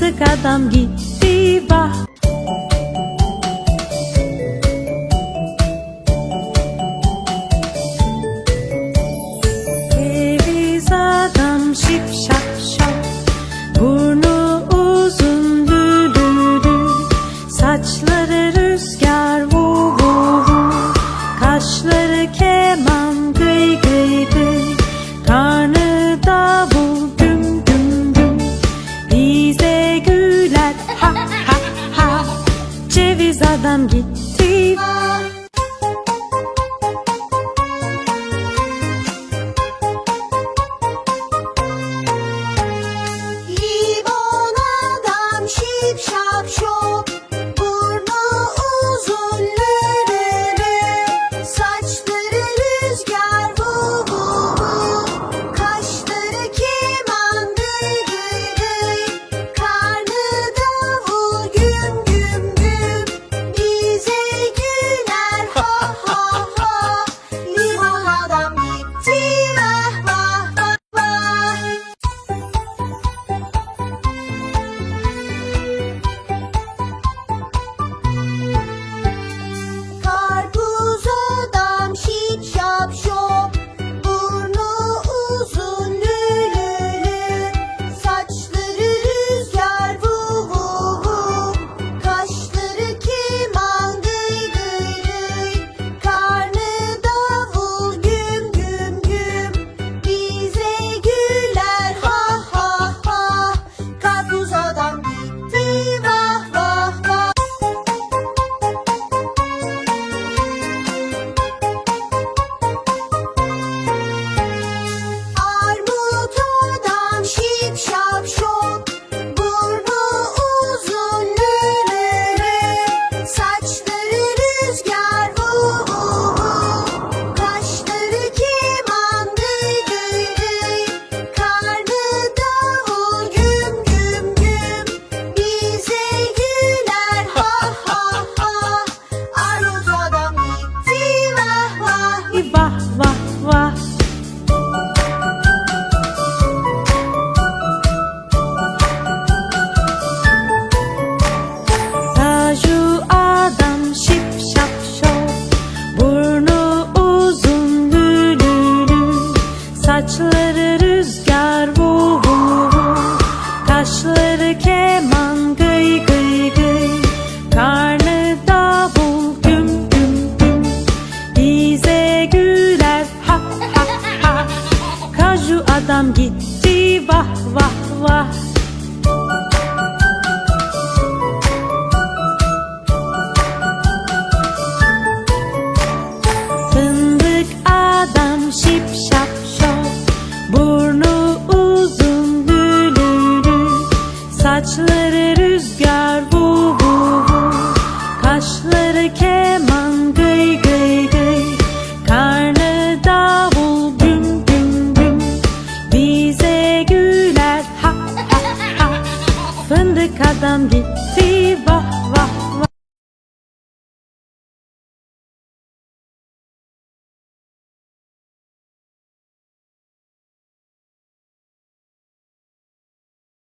Bastık adam gitti vah Ceviz adam gitti. Limon adam şipşak. let it Gitsem git